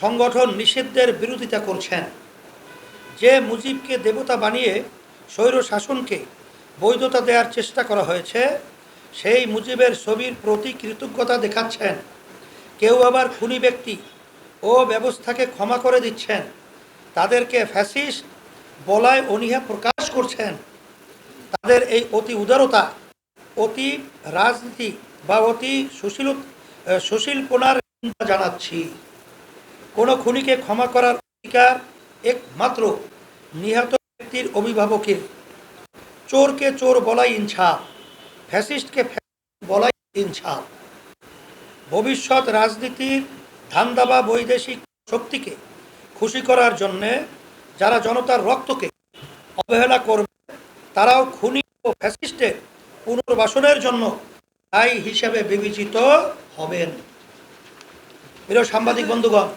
সংগঠন নিষিদ্ধের বিরোধিতা করছেন। যে মুজিবকে দেবতা বানিয়ে স্বৈর শাসনকে বৈধতা দেওয়ার চেষ্টা করা হয়েছে, সেই মুজিবের ছবির প্রতি কৃতজ্ঞতা দেখাচ্ছেন। কেউ আবার খুনি ব্যক্তি ও ব্যবস্থাকে ক্ষমা করে দিচ্ছেন। তাদেরকে ফ্যাসিস্ট বলায় অনীহা প্রকাশ করছেন। তাদের এই অতি উদারতা, অতি রাজনীতি বা অতি সুশীল সুশীলপনার জানাচ্ছি। কোনো খুনিকে ক্ষমা করার অধিকার একমাত্র নিহত ব্যক্তির অভিভাবকের। চোরকে চোর বলাই ইনসাফ, ফ্যাসিস্টকে ফ্যাসিস্ট বলাই ইনসাফ। ভবিষ্যৎ রাজনীতির ধান্দা বা বৈদেশিক শক্তিকে খুশি করার জন্যে যারা জনতার রক্তকে অবহেলা করবে, তারাও খুনি ও ফ্যাসিস্টের পুনর্বাসনের জন্য দায়ী হিসেবে বিবেচিত হবেন। প্রিয় সাংবাদিক বন্ধুগণ